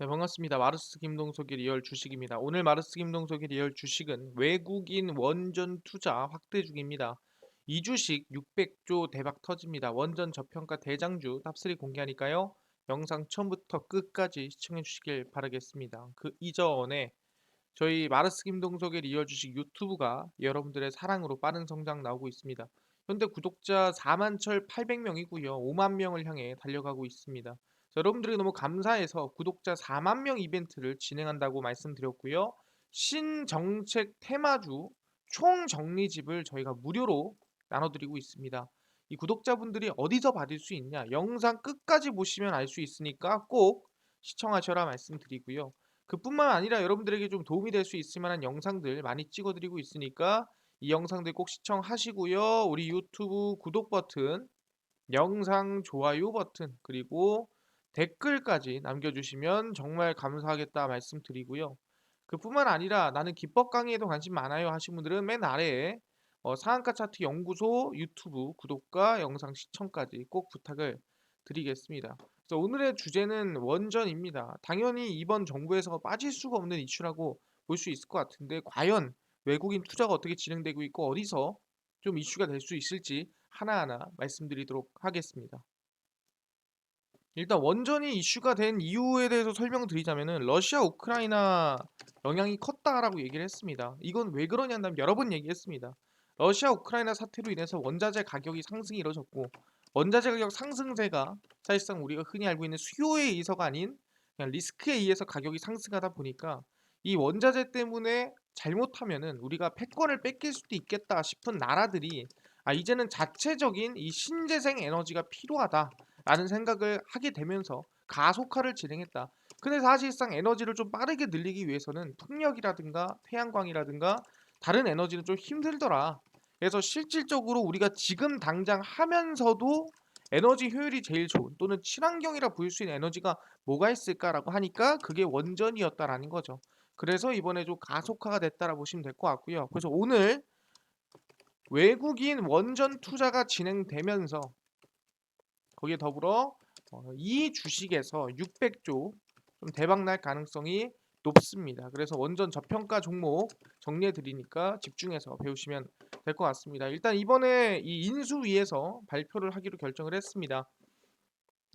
네, 반갑습니다. 마르스 김동석의 리얼 주식입니다. 오늘 마르스 김동석의 리얼 주식은 외국인 원전 투자 확대 중입니다. 이 주식 600조 대박 터집니다. 원전 저평가 대장주 탑3 공개하니까요. 영상 처음부터 끝까지 시청해 주시길 바라겠습니다. 그 이전에 저희 마르스 김동석의 리얼 주식 유튜브가 여러분들의 사랑으로 빠른 성장 나오고 있습니다. 현재 구독자 41,800명이고요. 5만 명을 향해 달려가고 있습니다. 자, 여러분들이 너무 감사해서 구독자 4만 명 이벤트를 진행한다고 말씀드렸고요. 신정책 테마주 총 정리집을 저희가 무료로 나눠드리고 있습니다. 이 구독자분들이 어디서 받을 수 있냐? 영상 끝까지 보시면 알 수 있으니까 꼭 시청하셔라 말씀드리고요. 그뿐만 아니라 여러분들에게 좀 도움이 될 수 있을 만한 영상들 많이 찍어드리고 있으니까 이 영상들 꼭 시청하시고요. 우리 유튜브 구독 버튼, 영상 좋아요 버튼, 그리고 댓글까지 남겨주시면 정말 감사하겠다 말씀드리고요. 그뿐만 아니라 나는 기법 강의에도 관심 많아요 하신 분들은 맨 아래에 어, 상한가 차트 연구소 유튜브 구독과 영상 시청까지 꼭 부탁을 드리겠습니다. 그래서 오늘의 주제는 원전입니다. 당연히 이번 정부에서 빠질 수가 없는 이슈라고 볼 수 있을 것 같은데 과연 외국인 투자가 어떻게 진행되고 있고 어디서 좀 이슈가 될 수 있을지 하나하나 말씀드리도록 하겠습니다. 일단 원전이 이슈가 된 이유에 대해서 설명드리자면은 러시아 우크라이나 영향이 컸다라고 얘기를 했습니다. 이건 왜 그러냐면 여러 번 얘기했습니다. 러시아 우크라이나 사태로 인해서 원자재 가격이 상승이 이뤄졌고 원자재 가격 상승세가 사실상 우리가 흔히 알고 있는 수요에 의해서가 아닌 그냥 리스크에 의해서 가격이 상승하다 보니까 이 원자재 때문에 잘못하면은 우리가 패권을 뺏길 수도 있겠다 싶은 나라들이 아 이제는 자체적인 이 신재생 에너지가 필요하다. 라는 생각을 하게 되면서 가속화를 진행했다. 근데 사실상 에너지를 좀 빠르게 늘리기 위해서는 풍력이라든가 태양광이라든가 다른 에너지는 좀 힘들더라. 그래서 실질적으로 우리가 지금 당장 하면서도 에너지 효율이 제일 좋은 또는 친환경이라 보일 수 있는 에너지가 뭐가 있을까라고 하니까 그게 원전이었다라는 거죠. 그래서 이번에 좀 가속화가 됐다라고 보시면 될 것 같고요. 그래서 오늘 외국인 원전 투자가 진행되면서 거기에 더불어 어, 이 주식에서 600조 좀 대박 날 가능성이 높습니다. 그래서 원전 저평가 종목 정리해 드리니까 집중해서 배우시면 될 것 같습니다. 일단 이번에 이 인수위에서 발표를 하기로 결정을 했습니다.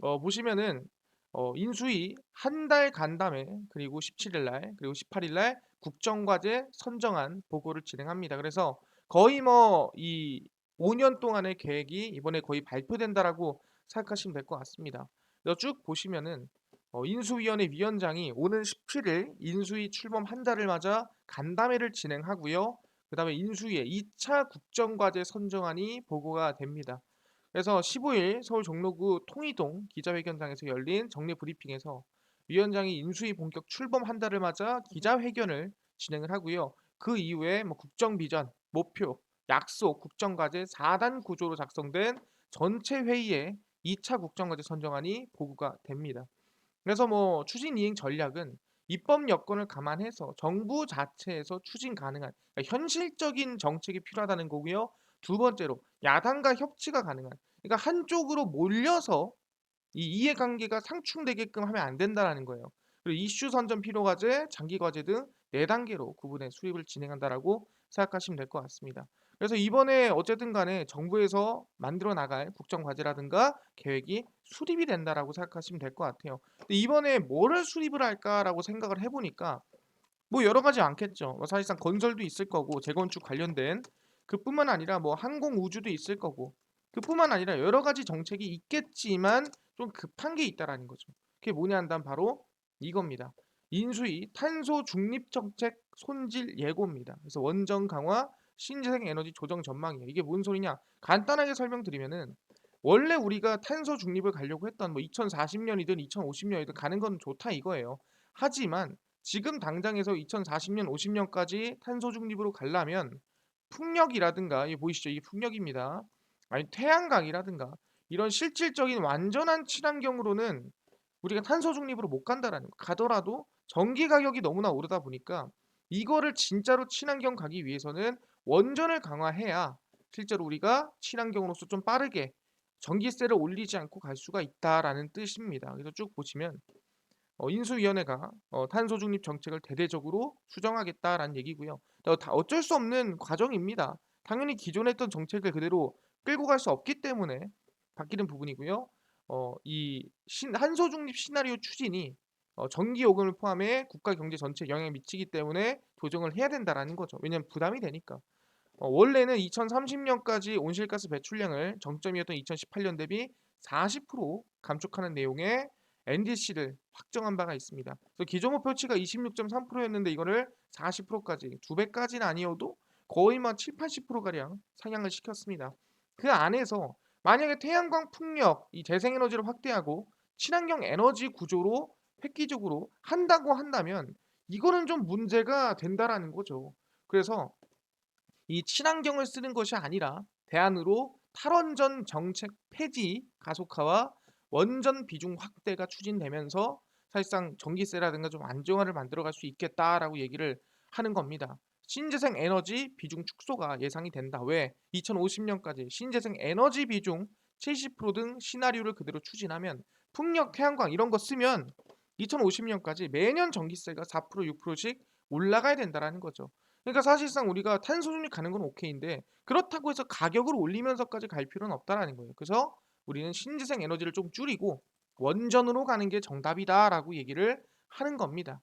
어, 보시면은 어, 인수위 한 달 간담회 그리고 17일 날 그리고 18일 날 국정과제 선정안 보고를 진행합니다. 그래서 거의 뭐 이 5년 동안의 계획이 이번에 거의 발표된다라고 생각하시면 될 것 같습니다. 그래서 쭉 보시면은 어, 인수위원회 위원장이 오는 17일 인수위 출범 한 달을 맞아 간담회를 진행하고요. 그 다음에 인수위의 2차 국정과제 선정안이 보고가 됩니다. 그래서 15일 서울 종로구 통이동 기자회견장에서 열린 정례 브리핑에서 위원장이 인수위 본격 출범 한 달을 맞아 기자회견을 진행을 하고요. 그 이후에 뭐 국정 비전, 목표, 약속, 국정과제 4단 구조로 작성된 전체 회의에 2차 국정과제 선정안이 보고가 됩니다. 그래서 뭐 추진 이행 전략은 입법 여건을 감안해서 정부 자체에서 추진 가능한 그러니까 현실적인 정책이 필요하다는 거고요. 두 번째로 야당과 협치가 가능한 그러니까 한쪽으로 몰려서 이 이해관계가 상충되게끔 하면 안 된다라는 거예요. 그리고 이슈 선점 필요 과제, 장기 과제 등네 단계로 구분해 수립을 진행한다라고 생각하시면 될 것 같습니다. 그래서 이번에 어쨌든 간에 정부에서 만들어 나갈 국정 과제라든가 계획이 수립이 된다라고 생각하시면 될 것 같아요. 근데 이번에 뭐를 수립을 할까라고 생각을 해보니까 뭐 여러 가지 많겠죠. 뭐 사실상 건설도 있을 거고 재건축 관련된 그뿐만 아니라 뭐 항공 우주도 있을 거고 그뿐만 아니라 여러 가지 정책이 있겠지만 좀 급한 게 있다라는 거죠. 그게 뭐냐 한다면 바로 이겁니다. 인수위 탄소 중립 정책 손질 예고입니다. 그래서 원전 강화 신재생 에너지 조정 전망이에요. 이게 뭔 소리냐? 간단하게 설명드리면은 원래 우리가 탄소 중립을 가려고 했던 뭐 2040년이든 2050년이든 가는 건 좋다 이거예요. 하지만 지금 당장에서 2040년, 50년까지 탄소 중립으로 가려면 풍력이라든가 이 보이시죠? 이게 풍력입니다. 아니 태양광이라든가 이런 실질적인 완전한 친환경으로는 우리가 탄소 중립으로 못 간다라는 거. 가더라도 전기 가격이 너무나 오르다 보니까 이거를 진짜로 친환경 가기 위해서는 원전을 강화해야 실제로 우리가 친환경으로서 좀 빠르게 전기세를 올리지 않고 갈 수가 있다라는 뜻입니다. 그래서 쭉 보시면 어, 인수위원회가 어, 탄소 중립 정책을 대대적으로 수정하겠다라는 얘기고요. 어쩔 수 없는 과정입니다. 당연히 기존에 했던 정책을 그대로 끌고 갈 수 없기 때문에 바뀌는 부분이고요. 어, 이 신, 한소 중립 시나리오 추진이 어, 전기 요금을 포함해 국가 경제 전체에 영향을 미치기 때문에 조정을 해야 된다라는 거죠. 왜냐하면 부담이 되니까. 어, 원래는 2030년까지 온실가스 배출량을 정점이었던 2018년 대비 40% 감축하는 내용의 NDC를 확정한 바가 있습니다. 그래서 기존 목표치가 26.3%였는데 이거를 40%까지 두 배까지는 아니어도 거의 막 7, 80% 가량 상향을 시켰습니다. 그 안에서 만약에 태양광 풍력 이 재생에너지를 확대하고 친환경 에너지 구조로 획기적으로 한다고 한다면 이거는 좀 문제가 된다라는 거죠. 그래서 이 친환경을 쓰는 것이 아니라 대안으로 탈원전 정책 폐지 가속화와 원전 비중 확대가 추진되면서 사실상 전기세라든가 좀 안정화를 만들어갈 수 있겠다라고 얘기를 하는 겁니다. 신재생 에너지 비중 축소가 예상이 된다. 왜? 2050년까지 신재생 에너지 비중 70%등 시나리오를 그대로 추진하면 풍력, 태양광 이런 거 쓰면 2050년까지 매년 전기세가 4% 6%씩 올라가야 된다라는 거죠. 그러니까 사실상 우리가 탄소 중립 가는 건 오케이인데 그렇다고 해서 가격을 올리면서까지 갈 필요는 없다라는 거예요. 그래서 우리는 신재생 에너지를 좀 줄이고 원전으로 가는 게 정답이다라고 얘기를 하는 겁니다.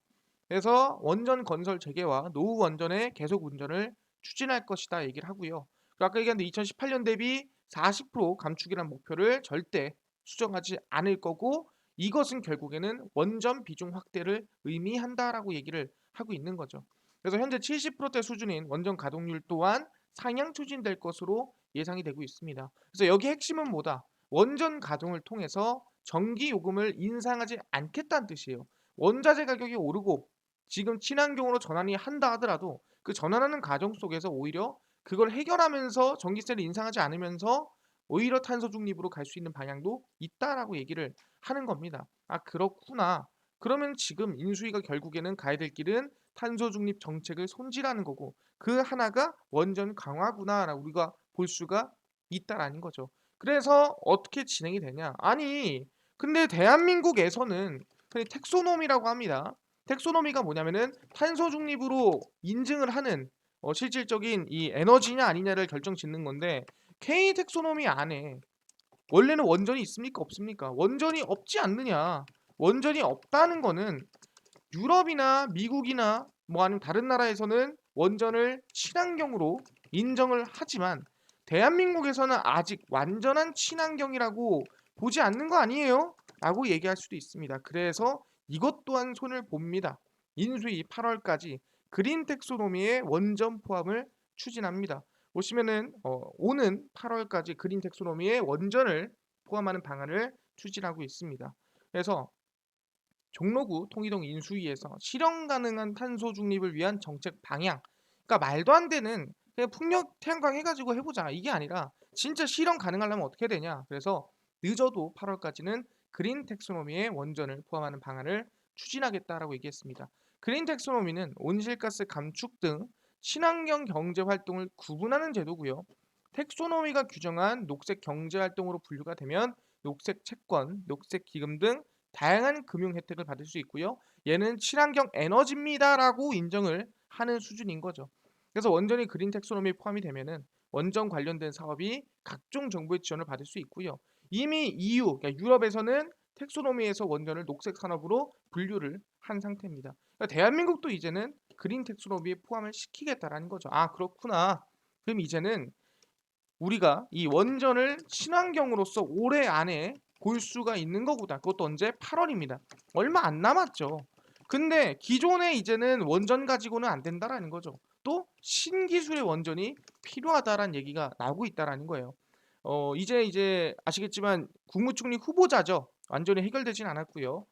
그래서 원전 건설 재개와 노후 원전의 계속 운전을 추진할 것이다 얘기를 하고요. 아까 얘기한 2018년 대비 40% 감축이라는 목표를 절대 수정하지 않을 거고 이것은 결국에는 원전 비중 확대를 의미한다라고 얘기를 하고 있는 거죠. 그래서 현재 70%대 수준인 원전 가동률 또한 상향 추진될 것으로 예상이 되고 있습니다. 그래서 여기 핵심은 뭐다? 원전 가동을 통해서 전기 요금을 인상하지 않겠다는 뜻이에요. 원자재 가격이 오르고 지금 친환경으로 전환이 한다 하더라도 그 전환하는 과정 속에서 오히려 그걸 해결하면서 전기세를 인상하지 않으면서 오히려 탄소 중립으로 갈 수 있는 방향도 있다라고 얘기를 하는 겁니다. 아 그렇구나. 그러면 지금 인수위가 결국에는 가야 될 길은 탄소 중립 정책을 손질하는 거고 그 하나가 원전 강화구나라고 우리가 볼 수가 있다라는 거죠. 그래서 어떻게 진행이 되냐? 아니, 근데 대한민국에서는 텍소노미라고 합니다. 텍소노미가 뭐냐면은 탄소 중립으로 인증을 하는 어, 실질적인 이 에너지냐 아니냐를 결정 짓는 건데 K 텍소노미 안에 원래는 원전이 있습니까 없습니까? 원전이 없지 않느냐? 원전이 없다는 거는 유럽이나 미국이나 뭐 아니면 다른 나라에서는 원전을 친환경으로 인정을 하지만 대한민국에서는 아직 완전한 친환경이라고 보지 않는 거 아니에요? 라고 얘기할 수도 있습니다. 그래서 이것 또한 손을 봅니다. 인수위 8월까지 그린 텍소노미의 원전 포함을 추진합니다. 보시면은 어, 오는 8월까지 그린 텍소노미의 원전을 포함하는 방안을 추진하고 있습니다. 그래서 종로구 통이동 인수위에서 실현 가능한 탄소 중립을 위한 정책 방향. 그러니까 말도 안 되는 그냥 풍력 태양광 해가지고 해보자 이게 아니라 진짜 실현 가능하려면 어떻게 되냐. 그래서 늦어도 8월까지는 그린 텍소노미의 원전을 포함하는 방안을 추진하겠다라고 얘기했습니다. 그린 텍소노미는 온실가스 감축 등 친환경 경제 활동을 구분하는 제도고요. 텍소노미가 규정한 녹색 경제 활동으로 분류가 되면 녹색 채권, 녹색 기금 등 다양한 금융 혜택을 받을 수 있고요. 얘는 친환경 에너지입니다라고 인정을 하는 수준인 거죠. 그래서 원전이 그린 텍소노미에 포함이 되면은 원전 관련된 사업이 각종 정부의 지원을 받을 수 있고요. 이미 EU, 그러니까 유럽에서는 텍소노미에서 원전을 녹색 산업으로 분류를 한 상태입니다. 그러니까 대한민국도 이제는 그린 텍소노미에 포함을 시키겠다라는 거죠. 아 그렇구나. 그럼 이제는 우리가 이 원전을 친환경으로서 올해 안에 볼 수가 있는 거구나. 그것도 언제? 8월입니다. 얼마 안 남았죠. 근데 기존에 이제는 원전 가지고는 안 된다라는 거죠. 또 신기술의 원전이 필요하다라는 얘기가 나오고 있다라는 거예요. 어, 이제 이제 아시겠지만 국무총리 후보자죠. 완전히 해결되진 않았고요.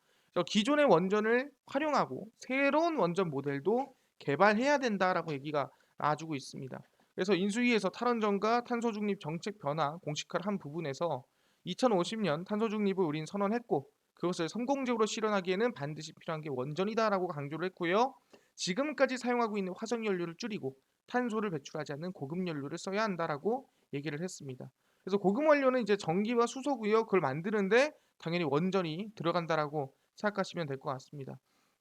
기존의 원전을 활용하고 새로운 원전 모델도 개발해야 된다라고 얘기가 나와주고 있습니다. 그래서 인수위에서 탈원전과 탄소 중립 정책 변화 공식화를 한 부분에서 2050년 탄소 중립을 우린 선언했고 그것을 성공적으로 실현하기에는 반드시 필요한 게 원전이다라고 강조를 했고요. 지금까지 사용하고 있는 화석 연료를 줄이고 탄소를 배출하지 않는 고급 연료를 써야 한다라고 얘기를 했습니다. 그래서 고급 원료는 이제 전기와 수소고요. 그걸 만드는데 당연히 원전이 들어간다라고 생각하시면 될 것 같습니다.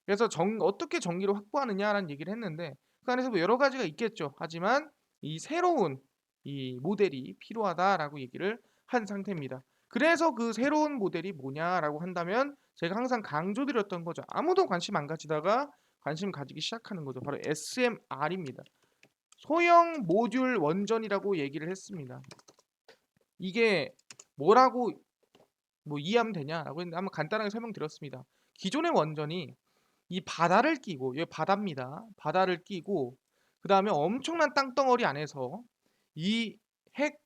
그래서 정, 어떻게 전기를 확보하느냐라는 얘기를 했는데 그 안에서 뭐 여러 가지가 있겠죠. 하지만 이 새로운 이 모델이 필요하다라고 얘기를 한 상태입니다. 그래서 그 새로운 모델이 뭐냐라고 한다면 제가 항상 강조드렸던 거죠. 아무도 관심 안 가지다가 관심 가지기 시작하는 거죠. 바로 SMR입니다. 소형 모듈 원전이라고 얘기를 했습니다. 이게 뭐라고 뭐 이해하면 되냐라고 했는데 한번 간단하게 설명드렸습니다. 기존의 원전이 이 바다를 끼고 여기 바다입니다. 바다를 끼고 그 다음에 엄청난 땅덩어리 안에서 이 핵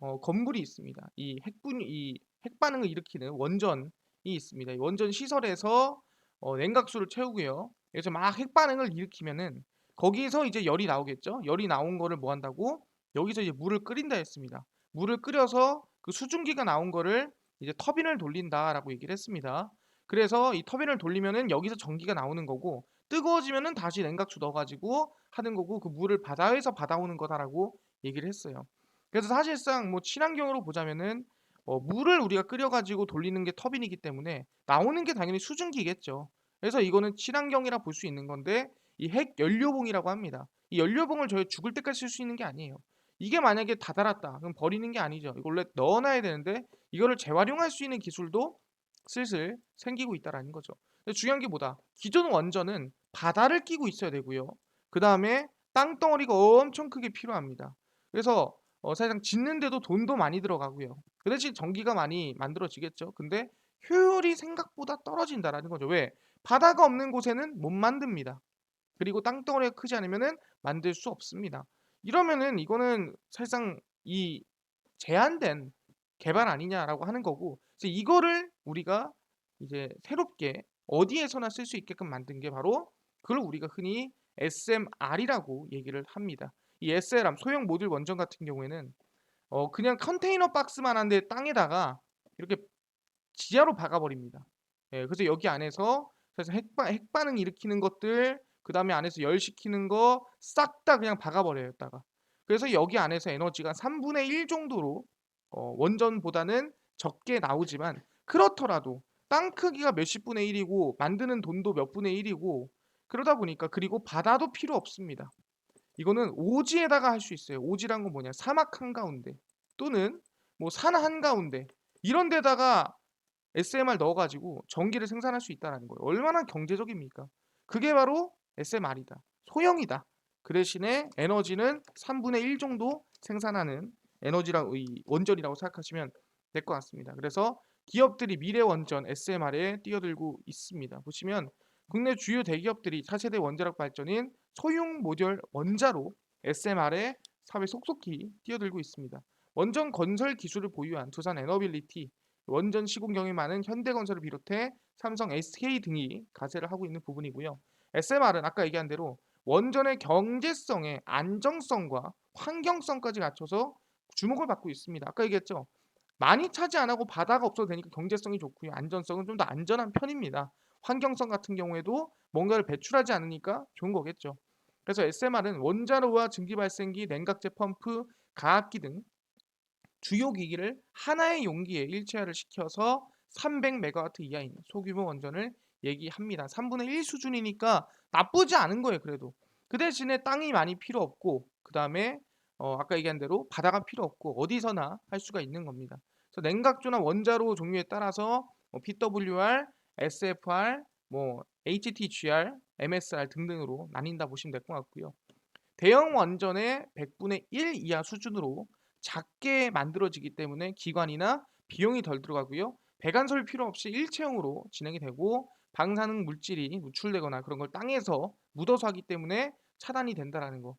어, 건물이 있습니다. 이 핵분 이 핵반응을 일으키는 원전이 있습니다. 이 원전 시설에서 어, 냉각수를 채우고요. 그래서 막 핵반응을 일으키면은 거기서 이제 열이 나오겠죠. 열이 나온 거를 뭐 한다고? 여기서 이제 물을 끓인다 했습니다. 물을 끓여서 그 수증기가 나온 거를 이제 터빈을 돌린다라고 얘기를 했습니다. 그래서 이 터빈을 돌리면은 여기서 전기가 나오는 거고 뜨거워지면은 다시 냉각수 넣어가지고 하는 거고 그 물을 바다에서 받아오는 거다라고 얘기를 했어요. 그래서 사실상 뭐 친환경으로 보자면은 어, 물을 우리가 끓여가지고 돌리는 게 터빈이기 때문에 나오는 게 당연히 수증기겠죠. 그래서 이거는 친환경이라 볼 수 있는 건데 이 핵 연료봉이라고 합니다. 이 연료봉을 저희 죽을 때까지 쓸 수 있는 게 아니에요. 이게 만약에 다 달았다. 그럼 버리는 게 아니죠. 이거 원래 넣어놔야 되는데 이거를 재활용할 수 있는 기술도 슬슬 생기고 있다라는 거죠. 근데 중요한 게 뭐다? 기존 원전은 바다를 끼고 있어야 되고요. 그 다음에 땅덩어리가 엄청 크게 필요합니다. 그래서 어, 사실상 짓는데도 돈도 많이 들어가고요. 그 대신 전기가 많이 만들어지겠죠. 근데 효율이 생각보다 떨어진다라는 거죠. 왜? 바다가 없는 곳에는 못 만듭니다. 그리고 땅덩어리가 크지 않으면은 만들 수 없습니다. 이러면은 이거는 사실상 이 제한된 개발 아니냐라고 하는 거고 이거를 우리가 이제 새롭게 어디에서나 쓸 수 있게끔 만든 게 바로 그걸 우리가 흔히 SMR이라고 얘기를 합니다. 이 SLM 소형 모듈 원전 같은 경우에는 어 그냥 컨테이너 박스만 한데 땅에다가 이렇게 지하로 박아버립니다. 예, 그래서 여기 안에서 그래서 핵반, 핵반응 일으키는 것들 그 다음에 안에서 열 시키는 거 싹 다 그냥 박아버려요. 다가 그래서 여기 안에서 에너지가 3분의 1 정도로 어, 원전보다는 적게 나오지만 그렇더라도 땅 크기가 몇십 분의 1이고 만드는 돈도 몇 분의 1이고 그러다 보니까 그리고 바다도 필요 없습니다. 이거는 오지에다가 할 수 있어요. 오지란 건 뭐냐? 사막 한가운데 또는 뭐 산 한가운데 이런 데다가 SMR 넣어가지고 전기를 생산할 수 있다는 거예요. 얼마나 경제적입니까? 그게 바로 SMR이다. 소형이다. 그 대신에 에너지는 3분의 1 정도 생산하는 에너지랑 의 원전이라고 생각하시면 될 것 같습니다. 그래서 기업들이 미래 원전 SMR에 뛰어들고 있습니다. 보시면 국내 주요 대기업들이 차세대 원자력 발전인 소형 모듈 원자로 SMR에 사회 속속히 뛰어들고 있습니다. 원전 건설 기술을 보유한 두산 에너빌리티, 원전 시공 경험이 많은 현대건설을 비롯해 삼성, SK 등이 가세를 하고 있는 부분이고요. SMR은 아까 얘기한 대로 원전의 경제성의 안정성과 환경성까지 갖춰서 주목을 받고 있습니다. 아까 얘기했죠. 많이 차지 안 하고 바다가 없어도 되니까 경제성이 좋고요. 안전성은 좀 더 안전한 편입니다. 환경성 같은 경우에도 뭔가를 배출하지 않으니까 좋은 거겠죠. 그래서 SMR은 원자로와 증기 발생기, 냉각제 펌프, 가압기 등 주요 기기를 하나의 용기에 일체화를 시켜서 300메가와트 이하인 소규모 원전을 얘기합니다. 3분의 1 수준이니까 나쁘지 않은 거예요. 그래도 그 대신에 땅이 많이 필요 없고 그 다음에 어, 아까 얘기한 대로 바다가 필요 없고 어디서나 할 수가 있는 겁니다. 그래서 냉각조나 원자로 종류에 따라서 뭐 PWR, SFR, 뭐 HTGR, MSR 등등으로 나뉜다 보시면 될 것 같고요. 대형 원전의 100분의 1 이하 수준으로 작게 만들어지기 때문에 기관이나 비용이 덜 들어가고요. 배관설 필요 없이 일체형으로 진행이 되고 방사능 물질이 누출되거나 그런 걸 땅에서 묻어서 하기 때문에 차단이 된다라는 거.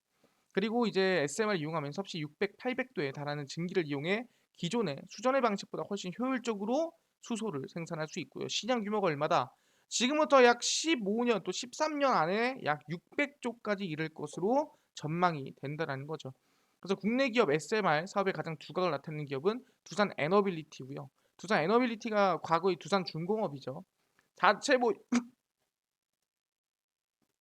그리고 이제 SMR 이용하면 섭씨 600, 800도에 달하는 증기를 이용해 기존의 수전의 방식보다 훨씬 효율적으로 수소를 생산할 수 있고요. 시장 규모가 얼마다? 지금부터 약 15년 또 13년 안에 약 600조까지 이를 것으로 전망이 된다는 거죠. 그래서 국내 기업 SMR 사업의 가장 두각을 나타내는 기업은 두산 에너빌리티고요. 두산 에너빌리티가 과거의 두산 중공업이죠. 자체 뭐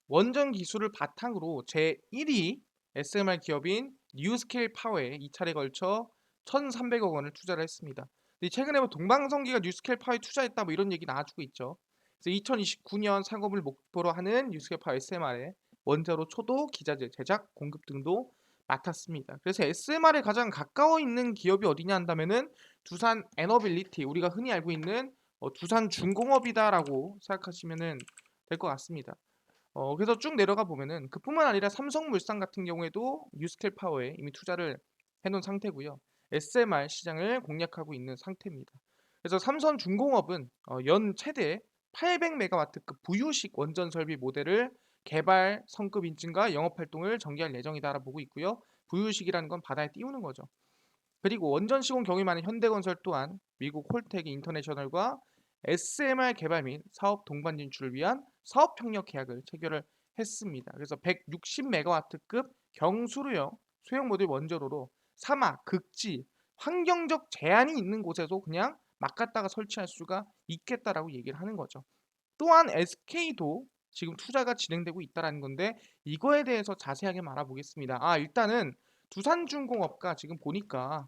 원전 기술을 바탕으로 제1위 SMR 기업인 뉴스케일 파워에 이 차례 걸쳐 1,300억 원을 투자를 했습니다. 최근에 뭐 동방성기가 뉴스케일 파워에 투자했다 뭐 이런 얘기 나와주고 있죠. 그래서 2029년 상업을 목표로 하는 뉴스케파 SMR의 원자로 초도 기자재 제작 공급 등도 맡았습니다. 그래서 SMR에 가장 가까워 있는 기업이 어디냐 한다면은 두산 에너빌리티 우리가 흔히 알고 있는 어, 두산 중공업이다라고 생각하시면은 될 것 같습니다. 어, 그래서 쭉 내려가 보면은 그뿐만 아니라 삼성물산 같은 경우에도 뉴스켈 파워에 이미 투자를 해놓은 상태고요. SMR 시장을 공략하고 있는 상태입니다. 그래서 삼성중공업은 어, 연 최대 800메가와트급 부유식 원전 설비 모델을 개발, 성급 인증과 영업 활동을 전개할 예정이다라 보고 있고요. 부유식이라는 건 바다에 띄우는 거죠. 그리고 원전 시공 경험이 많은 현대건설 또한 미국 홀텍 인터내셔널과 SMR 개발 및 사업 동반 진출을 위한 사업 협력 계약을 체결을 했습니다. 그래서 160메가와트급 경수로형 소형 모듈 원자로로 사막, 극지, 환경적 제한이 있는 곳에서 그냥 막 갖다가 설치할 수가 있겠다라고 얘기를 하는 거죠. 또한 SK도 지금 투자가 진행되고 있다라는 건데 이거에 대해서 자세하게 알아보겠습니다. 아 일단은 두산중공업과 지금 보니까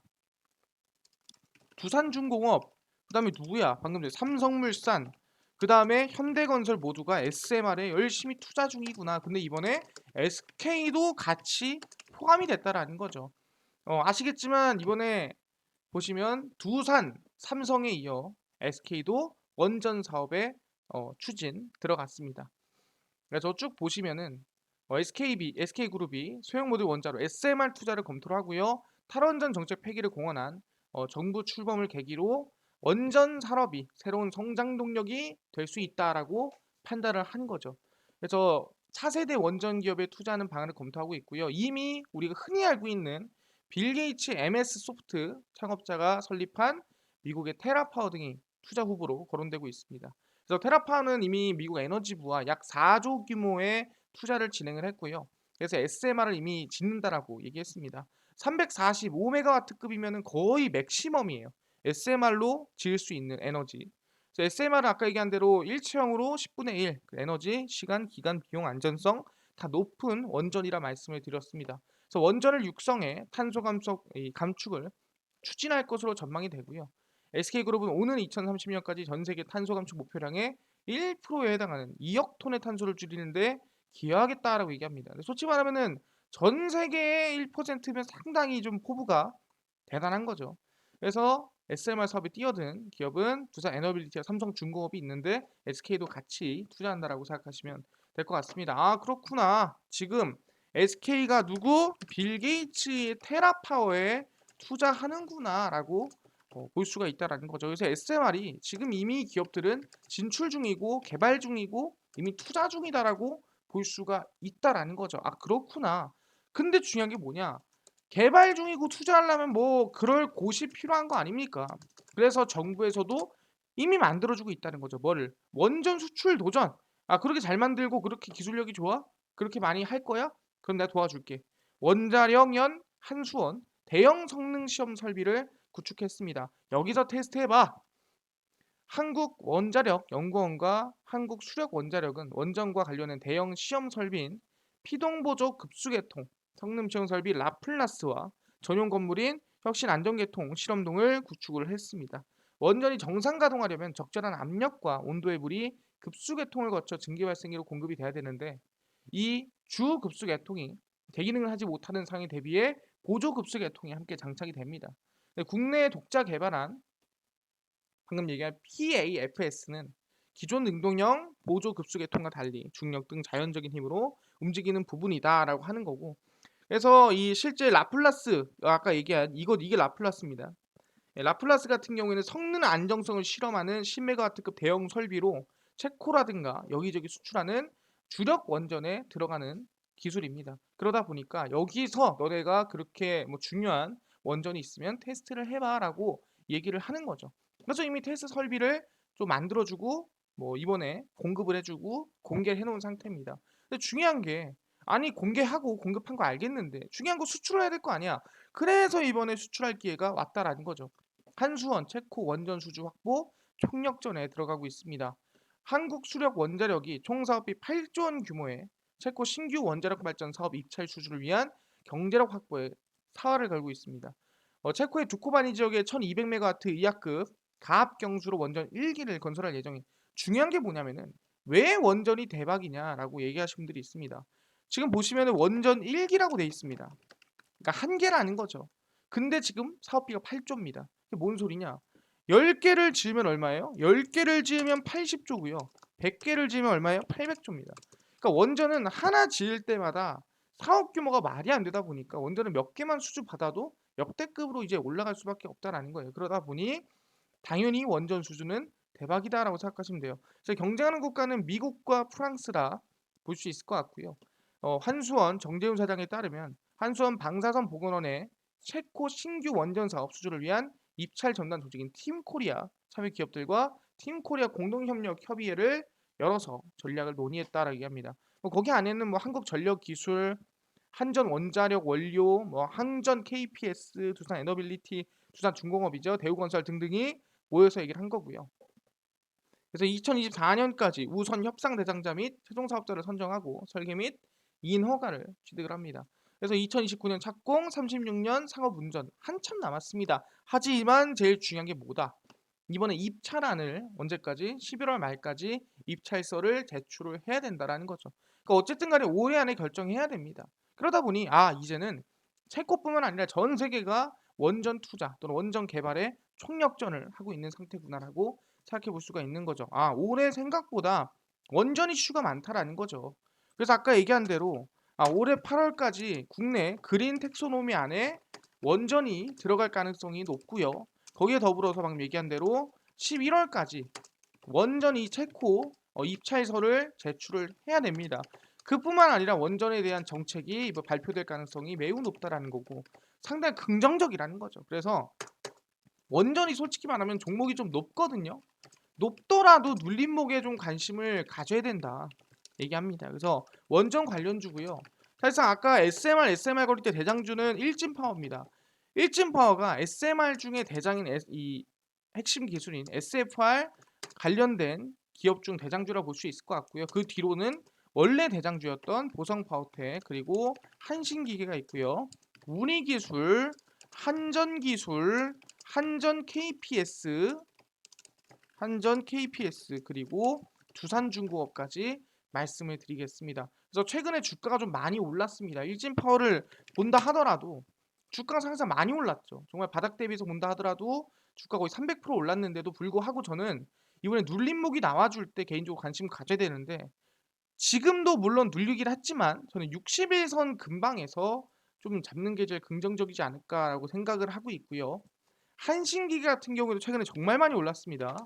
두산중공업 그다음에 누구야? 방금 전에 삼성물산 그다음에 현대건설 모두가 SMR에 열심히 투자 중이구나. 근데 이번에 SK도 같이 포함이 됐다라는 거죠. 어, 아시겠지만 이번에 보시면 두산, 삼성에 이어 SK도 원전 사업에 어, 추진 들어갔습니다. 그래서 쭉 보시면은 어, SKB, SK그룹이 소형 모듈 원자로 SMR 투자를 검토를 하고요. 탈원전 정책 폐기를 공언한 어, 정부 출범을 계기로 원전 산업이 새로운 성장 동력이 될 수 있다라고 판단을 한 거죠. 그래서 차세대 원전 기업에 투자하는 방안을 검토하고 있고요. 이미 우리가 흔히 알고 있는 빌 게이츠 MS 소프트 창업자가 설립한 미국의 테라파워 등이 투자 후보로 거론되고 있습니다. 그래서 테라파워는 이미 미국 에너지부와 약 4조 규모의 투자를 진행을 했고요. 그래서 SMR을 이미 짓는다라고 얘기했습니다. 345메가와트급이면 거의 맥시멈이에요. SMR로 지을 수 있는 에너지. SMR은 아까 얘기한 대로 일체형으로 10분의 1 에너지, 시간, 기간, 비용, 안전성 다 높은 원전이라 말씀을 드렸습니다. 그래서 원전을 육성해 탄소 감속 감축을 추진할 것으로 전망이 되고요. SK그룹은 오는 2030년까지 전 세계 탄소 감축 목표량의 1%에 해당하는 2억 톤의 탄소를 줄이는데 기여하겠다라고 얘기합니다. 솔직히 말하면은 전 세계의 1%면 상당히 좀 포부가 대단한 거죠. 그래서 SMR 사업에 뛰어든 기업은 두산 에너빌리티와 삼성중공업이 있는데 SK도 같이 투자한다라고 생각하시면 될 것 같습니다. 아 그렇구나. 지금 SK가 누구? 빌 게이츠의 테라파워에 투자하는구나라고 어, 볼 수가 있다라는 거죠. 그래서 SMR이 지금 이미 기업들은 진출 중이고 개발 중이고 이미 투자 중이다라고 볼 수가 있다라는 거죠. 아 그렇구나. 근데 중요한 게 뭐냐? 개발 중이고 투자하려면 뭐 그럴 곳이 필요한 거 아닙니까? 그래서 정부에서도 이미 만들어주고 있다는 거죠. 뭐를? 원전 수출 도전. 아 그렇게 잘 만들고 그렇게 기술력이 좋아? 그렇게 많이 할 거야? 그럼 내가 도와줄게. 원자력연 한수원 대형 성능 시험 설비를 구축했습니다. 여기서 테스트해봐. 한국 원자력 연구원과 한국 수력 원자력은 원전과 관련된 대형 시험 설비인 피동 보조 급수계통 성능 시험 설비 라플라스와 전용 건물인 혁신 안전계통 실험동을 구축을 했습니다. 원전이 정상 가동하려면 적절한 압력과 온도의 물이 급수계통을 거쳐 증기 발생기로 공급이 돼야 되는데 이 주 급수 계통이 대기능을 하지 못하는 상황에 대비해 보조 급수 계통이 함께 장착이 됩니다. 국내 독자 개발한 방금 얘기한 PAFS는 기존 능동형 보조 급수 계통과 달리 중력 등 자연적인 힘으로 움직이는 부분이다라고 하는 거고 그래서 이 실제 라플라스 아까 얘기한 이것 이게 라플라스입니다. 예, 라플라스 같은 경우에는 성능 안정성을 실험하는 10메가와트급 대형 설비로 체코라든가 여기저기 수출하는 주력 원전에 들어가는 기술입니다. 그러다 보니까 여기서 너네가 그렇게 뭐 중요한 원전이 있으면 테스트를 해봐라고 얘기를 하는 거죠. 그래서 이미 테스트 설비를 좀 만들어주고 뭐 이번에 공급을 해주고 공개를 해놓은 상태입니다. 근데 중요한 게 아니 공개하고 공급한 거 알겠는데 중요한 거 수출을 해야 될 거 아니야. 그래서 이번에 수출할 기회가 왔다라는 거죠. 한수원 체코 원전 수주 확보 총력전에 들어가고 있습니다. 한국 수력 원자력이 총 사업비 8조 원 규모의 체코 신규 원자력 발전 사업 입찰 수주를 위한 경제력 확보에 사활을 걸고 있습니다. 어, 체코의 두코바니 지역의 1200메가와트 의약급 가압 경수로 원전 1기를 건설할 예정이 중요한 게 뭐냐면은 왜 원전이 대박이냐라고 얘기하시는 분들이 있습니다. 지금 보시면은 원전 1기라고 돼 있습니다. 그러니까 한 개라는 거죠. 근데 지금 사업비가 8조입니다. 이게 뭔 소리냐? 10개를 지으면 얼마예요? 10개를 지으면 80조고요. 100개를 지으면 얼마예요? 800조입니다. 그러니까 원전은 하나 지을 때마다 사업 규모가 말이 안 되다 보니까 원전은 몇 개만 수주 받아도 역대급으로 이제 올라갈 수밖에 없다라는 거예요. 그러다 보니 당연히 원전 수주는 대박이다라고 생각하시면 돼요. 그래서 경쟁하는 국가는 미국과 프랑스라 볼 수 있을 것 같고요. 어, 한수원 정재훈 사장에 따르면 한수원 방사선 보건원의 체코 신규 원전 사업 수주를 위한 입찰 전담 조직인 팀코리아 참여 기업들과 팀코리아 공동협력 협의회를 열어서 전략을 논의했다라고 얘기합니다. 뭐 거기 안에는 뭐 한국전력기술, 한전 원자력 원료, 뭐 항전 KPS, 두산 에너빌리티, 두산 중공업이죠, 대우건설 등등이 모여서 얘기를 한 거고요. 그래서 2024년까지 우선 협상 대상자 및 최종 사업자를 선정하고 설계 및 이인 허가를 취득을 합니다. 그래서 2029년 착공, 36년 상업 운전 한참 남았습니다. 하지만 제일 중요한 게 뭐다? 이번에 입찰안을 언제까지? 11월 말까지 입찰서를 제출을 해야 된다라는 거죠. 그러니까 어쨌든 간에 올해 안에 결정해야 됩니다. 그러다 보니 아 이제는 체코뿐만 아니라 전 세계가 원전 투자 또는 원전 개발에 총력전을 하고 있는 상태구나라고 생각해 볼 수가 있는 거죠. 아 올해 생각보다 원전 이슈가 많다라는 거죠. 그래서 아까 얘기한 대로 아, 올해 8월까지 국내 그린 텍소노미 안에 원전이 들어갈 가능성이 높고요. 거기에 더불어서 방금 얘기한 대로 11월까지 원전이 체코 어, 입찰서를 제출을 해야 됩니다. 그뿐만 아니라 원전에 대한 정책이 이번 발표될 가능성이 매우 높다라는 거고 상당히 긍정적이라는 거죠. 그래서 원전이 솔직히 말하면 종목이 좀 높거든요. 높더라도 눌림목에 좀 관심을 가져야 된다 얘기합니다. 그래서 원전 관련주고요. 사실상 아까 SMR, SMR 거릴 때 대장주는 일진 파워입니다. 일진 파워가 SMR 중에 대장인 이 핵심 기술인 SFR 관련된 기업 중 대장주라 볼 수 있을 것 같고요. 그 뒤로는 원래 대장주였던 보성 파워텍 그리고 한신 기계가 있고요. 우니 기술, 한전 기술, 한전 KPS, 한전 KPS 그리고 두산중공업까지 말씀을 드리겠습니다. 그래서 최근에 주가가 좀 많이 올랐습니다. 일진파워를 본다 하더라도 주가가 상상 많이 올랐죠. 정말 바닥 대비해서 본다 하더라도 주가 거의 300% 올랐는데도 불구하고 저는 이번에 눌림목이 나와줄 때 개인적으로 관심 가져야 되는데 지금도 물론 눌리긴 했지만 저는 60일선 근방에서 좀 잡는 게 제일 긍정적이지 않을까라고 생각을 하고 있고요. 한신기계 같은 경우에도 최근에 정말 많이 올랐습니다.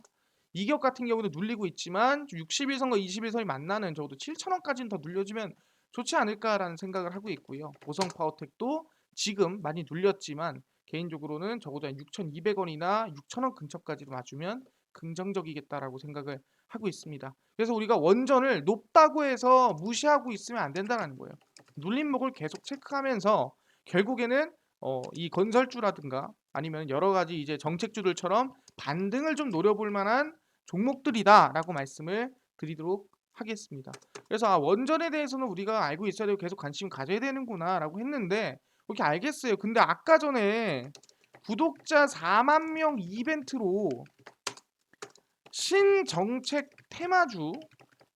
이격 같은 경우도 눌리고 있지만 60일선과 20일선이 만나는 적어도 7천원까지는 더 눌려주면 좋지 않을까라는 생각을 하고 있고요. 보성 파워텍도 지금 많이 눌렸지만 개인적으로는 적어도 한 6,200원이나 6,000원 근처까지도 맞으면 긍정적이겠다라고 생각을 하고 있습니다. 그래서 우리가 원전을 높다고 해서 무시하고 있으면 안 된다는 거예요. 눌림목을 계속 체크하면서 결국에는 어, 이 건설주라든가 아니면 여러 가지 이제 정책주들처럼 반등을 좀 노려볼 만한 종목들이다라고 말씀을 드리도록 하겠습니다. 그래서 아, 원전에 대해서는 우리가 알고 있어야 되고 계속 관심 가져야 되는구나라고 했는데 그렇게 알겠어요. 근데 아까 전에 구독자 4만 명 이벤트로 신정책 테마주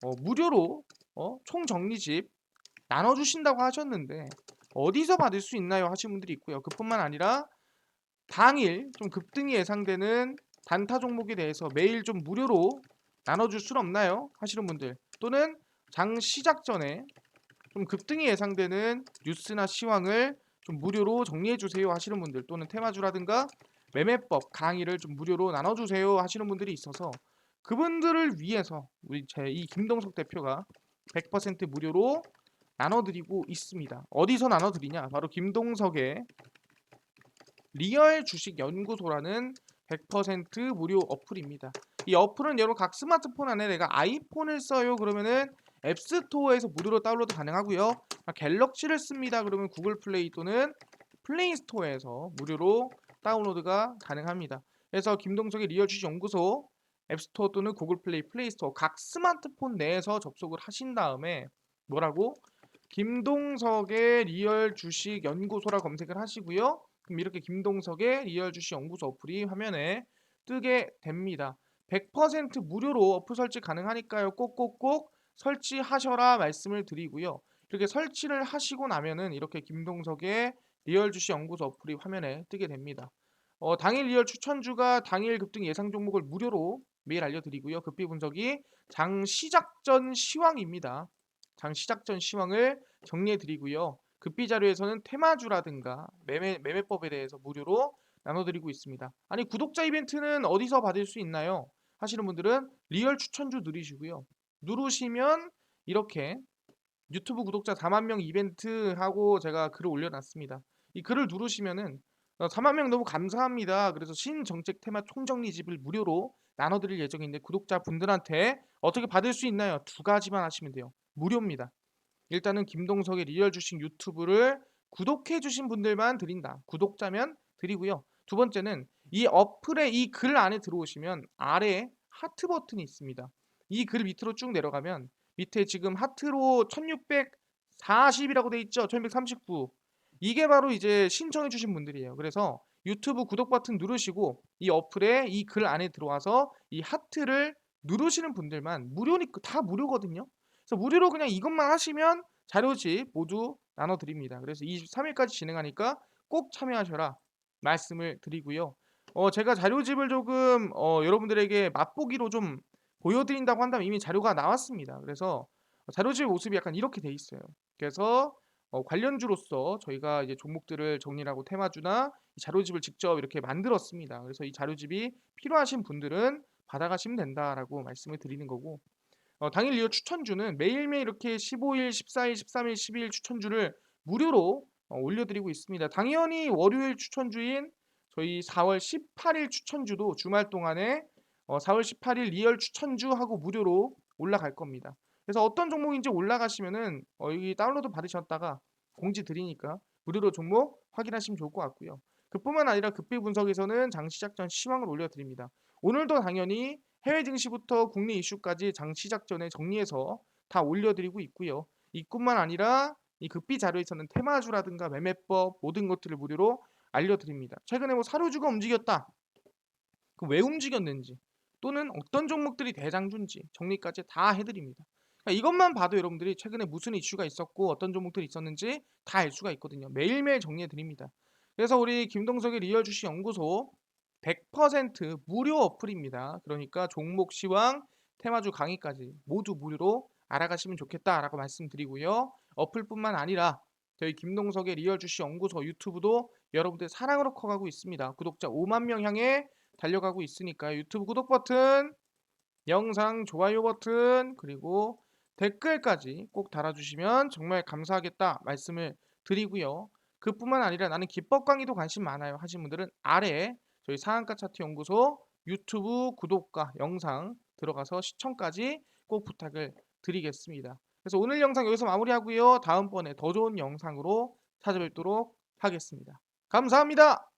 어, 무료로 어, 총정리집 나눠주신다고 하셨는데 어디서 받을 수 있나요 하시는 분들이 있고요. 그뿐만 아니라 당일 좀 급등이 예상되는 단타 종목에 대해서 매일 좀 무료로 나눠줄 수는 없나요 하시는 분들 또는 장 시작 전에 좀 급등이 예상되는 뉴스나 시황을 좀 무료로 정리해 주세요 하시는 분들 또는 테마주라든가 매매법 강의를 좀 무료로 나눠주세요 하시는 분들이 있어서 그분들을 위해서 우리 제 이 김동석 대표가 100% 무료로 나눠드리고 있습니다. 어디서 나눠드리냐? 바로 김동석의 리얼 주식 연구소라는 100% 무료 어플입니다. 이 어플은 여러분 각 스마트폰 안에 내가 아이폰을 써요 그러면은 앱스토어에서 무료로 다운로드 가능하고요. 아, 갤럭시를 씁니다 그러면 구글 플레이 또는 플레이 스토어에서 무료로 다운로드가 가능합니다. 그래서 김동석의 리얼 주식 연구소 앱스토어 또는 구글 플레이 플레이 스토어 각 스마트폰 내에서 접속을 하신 다음에 뭐라고 김동석의 리얼 주식 연구소라 검색을 하시고요. 그럼 이렇게 김동석의 리얼 주식 연구소 어플이 화면에 뜨게 됩니다. 100% 무료로 어플 설치 가능하니까요. 꼭꼭꼭 설치하셔라 말씀을 드리고요. 이렇게 설치를 하시고 나면은 이렇게 김동석의 리얼 주식 연구소 어플이 화면에 뜨게 됩니다. 어, 당일 리얼 추천주가 당일 급등 예상 종목을 무료로 매일 알려드리고요. 급비 분석이 장 시작 전 시황입니다. 장 시작 전 시황을 정리해드리고요. 급비 자료에서는 테마주라든가 매매, 매매법에 대해서 무료로 나눠드리고 있습니다. 아니 구독자 이벤트는 어디서 받을 수 있나요? 하시는 분들은 리얼 추천주 누르시고요. 누르시면 이렇게 유튜브 구독자 4만 명 이벤트 하고 제가 글을 올려놨습니다. 이 글을 누르시면은 어, 4만 명 너무 감사합니다. 그래서 신정책 테마 총정리집을 무료로 나눠드릴 예정인데 구독자 분들한테 어떻게 받을 수 있나요? 두 가지만 하시면 돼요. 무료입니다. 일단은 김동석의 리얼 주식 유튜브를 구독해 주신 분들만 드린다. 구독자면 드리고요. 두 번째는 이 어플의 이 글 안에 들어오시면 아래 하트 버튼이 있습니다. 이 글 밑으로 쭉 내려가면 밑에 지금 하트로 1640이라고 돼 있죠. 1639. 이게 바로 이제 신청해 주신 분들이에요. 그래서 유튜브 구독 버튼 누르시고 이 어플에 이 글 안에 들어와서 이 하트를 누르시는 분들만 무료니까 다 무료거든요. 그래서 무료로 그냥 이것만 하시면 자료집 모두 나눠 드립니다. 그래서 23일까지 진행하니까 꼭 참여하셔라 말씀을 드리고요. 어, 제가 자료집을 조금 어, 여러분들에게 맛보기로 좀 보여드린다고 한다면 이미 자료가 나왔습니다. 그래서 자료집 모습이 약간 이렇게 돼 있어요. 그래서 어, 관련주로서 저희가 이제 종목들을 정리하고 테마주나 이 자료집을 직접 이렇게 만들었습니다. 그래서 이 자료집이 필요하신 분들은 받아가시면 된다라고 말씀을 드리는 거고 어, 당일 리어 추천주는 매일매일 이렇게 15일, 14일, 13일, 12일 추천주를 무료로 어, 올려드리고 있습니다. 당연히 월요일 추천주인 저희 4월 18일 추천주도 주말 동안에 어, 4월 18일 리얼 추천주하고 무료로 올라갈 겁니다. 그래서 어떤 종목인지 올라가시면은 어, 여기 다운로드 받으셨다가 공지 드리니까 무료로 종목 확인하시면 좋을 것 같고요. 그뿐만 아니라 급비 분석에서는 장 시작 전 시황을 올려드립니다. 오늘도 당연히 해외 증시부터 국내 이슈까지 장 시작 전에 정리해서 다 올려드리고 있고요. 이뿐만 아니라 이 급비 자료에서는 테마주라든가 매매법 모든 것들을 무료로 알려드립니다. 최근에 뭐 사료주가 움직였다. 그왜 움직였는지 또는 어떤 종목들이 대장주인지 정리까지 다 해드립니다. 그러니까 이것만 봐도 여러분들이 최근에 무슨 이슈가 있었고 어떤 종목들이 있었는지 다 알 수가 있거든요. 매일매일 정리해 드립니다. 그래서 우리 김동석의 리얼 주식 연구소 100% 무료 어플입니다. 그러니까 종목 시황, 테마주 강의까지 모두 무료로 알아가시면 좋겠다라고 말씀드리고요. 어플뿐만 아니라 저희 김동석의 리얼 주식 연구소 유튜브도 여러분들 사랑으로 커가고 있습니다. 구독자 5만 명 향해 달려가고 있으니까 유튜브 구독 버튼, 영상 좋아요 버튼, 그리고 댓글까지 꼭 달아주시면 정말 감사하겠다 말씀을 드리고요. 그뿐만 아니라 나는 기법 강의도 관심 많아요 하신 분들은 아래 저희 상한가 차트 연구소 유튜브 구독과 영상 들어가서 시청까지 꼭 부탁을 드리겠습니다. 그래서 오늘 영상 여기서 마무리하고요. 다음번에 더 좋은 영상으로 찾아뵙도록 하겠습니다. 감사합니다.